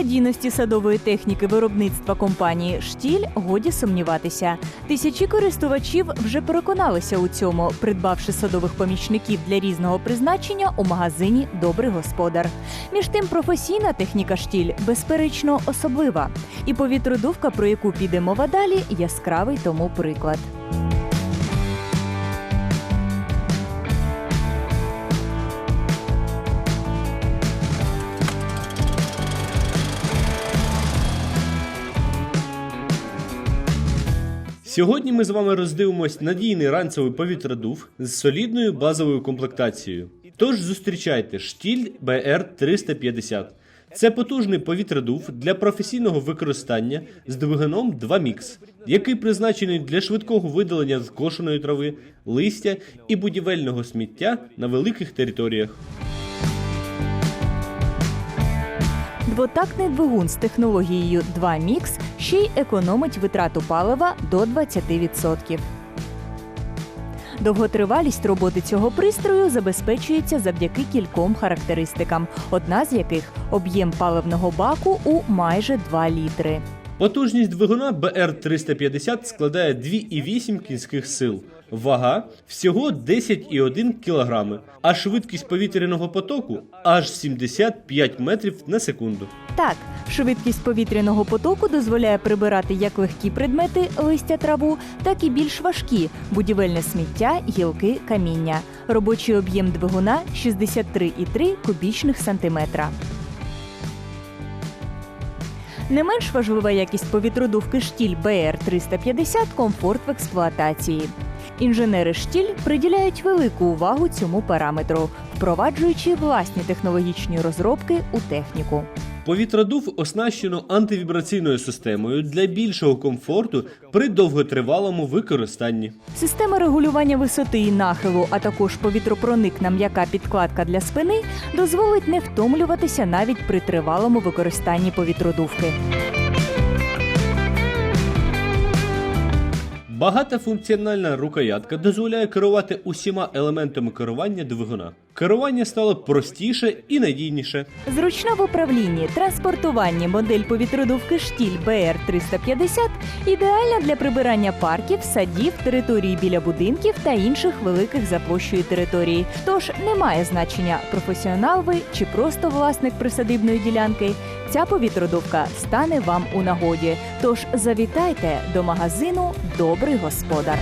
надійності садової техніки виробництва компанії Штіль годі сумніватися. Тисячі користувачів вже переконалися у цьому, придбавши садових помічників для різного призначення у магазині Добрий господар. Між тим, професійна техніка штіль безперечно особлива. І повітродувка, про яку піде мова далі, яскравий тому приклад. Сьогодні ми з вами роздивимось надійний ранцевий повітродув з солідною базовою комплектацією. Тож зустрічайте штіль BR 350. Це потужний повітродув для професійного використання з двигуном 2 мікс, який призначений для швидкого видалення скошеної трави, листя і будівельного сміття на великих територіях. Двотактний двигун з технологією 2 мікс ще й економить витрату палива до 20%. Довготривалість роботи цього пристрою забезпечується завдяки кільком характеристикам, одна з яких об'єм паливного баку у майже 2 літри. Потужність двигуна BR 350 складає 2,8 кінських сил. Вага всього 10,1 кг, а швидкість повітряного потоку аж 75 метрів на секунду. Так, швидкість повітряного потоку дозволяє прибирати як легкі предмети листя траву, так і більш важкі будівельне сміття, гілки, каміння. Робочий об'єм двигуна 63,3 кубічних сантиметра. Не менш важлива якість повітродувки штіль BR 350 комфорт в експлуатації. Інженери штіль приділяють велику увагу цьому параметру, впроваджуючи власні технологічні розробки у техніку. Повітродув оснащено антивібраційною системою для більшого комфорту при довготривалому використанні. Система регулювання висоти і нахилу, а також повітропроникна м'яка підкладка для спини дозволить не втомлюватися навіть при тривалому використанні повітродувки. Багатофункціональна рукоятка дозволяє керувати усіма елементами керування двигуна. Керування стало простіше і надійніше. Зручна в управлінні, транспортуванні модель повітродувки штіль BR 350 ідеальна для прибирання парків, садів, території біля будинків та інших великих за площею території. Тож немає значення, професіонал ви чи просто власник присадибної ділянки. Ця повітродувка стане вам у нагоді. Тож завітайте до магазину Добрий господар.